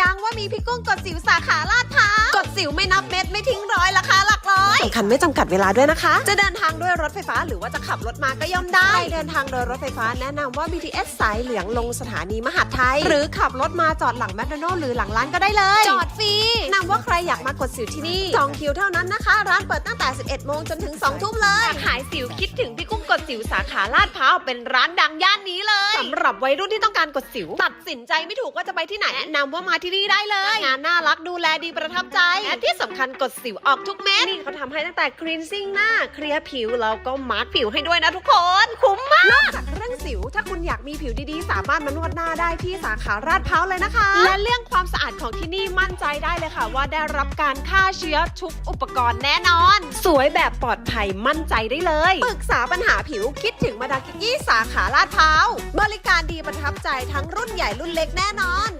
ยังว่ามีพี่กุ้งกดสิวสาขาลาดพร้าว กดสิวไม่นับเม็ดไม่ทิ้งร้อยราคาหลักร้อย สำคัญไม่จำกัดเวลาด้วยนะคะ จะเดินทางด้วยรถไฟฟ้าหรือว่าจะขับรถมาก็ย่อมได้ใครเดินทางโดยรถไฟฟ้าแนะนำว่า BTS สายเหลืองลงสถานีมหาดไทย หรือขับรถมาจอดหลังแมคโดนัลล์หรือหลังร้านก็ได้เลย จอดฟรีนำว่าใครอยากมากดสิวที่นี่จองคิวเท่านั้นนะคะ ร้านเปิดตั้งแต่ 11 โมงจนถึง 2 ทุ่มเลยหายสิวคิดถึงพี่กุ้งก ดสิวสาขาลาดพร้าวเป็นร้านดังย่านนี้เลยสำหรับวัยรุ่นที่ต้องการกดสิว ตัดสินใจไม่ถูกว่าจะไปที่ไหนแนะนำว่ามาที่นี่ได้เลยงานน่ารักดูแลดีประทับใจและที่สำคัญกดสิวออกทุกเม็ดนี่เขาทำให้ตั้งแต่คลีนซิ่งหน้าเคลียร์ผิวแล้วก็มาร์คผิวให้ด้วยนะทุกคน คุ้มมากนอกจากเรื่องสิวถ้าคุณ อยากมีผิวดีๆ สามารถมานวดหน้าได้ที่สาขาราดพร้าวเลยนะคะ และเรื่องความสะอาดของที่นี่มั่นใจได้เลยค่ะ ว่าได้รับการฆ่าเชื้อทุกอุปกรณ์แน่นอน สวยแบบปลอดภัยมั่นใจได้เลยปรึกษาปัญหาผิวคิดถึงมาดามกิกกี้สาขาลาดพร้าวบริการดีประทับใจทั้งรุ่นใหญ่รุ่นเล็กแน่นอน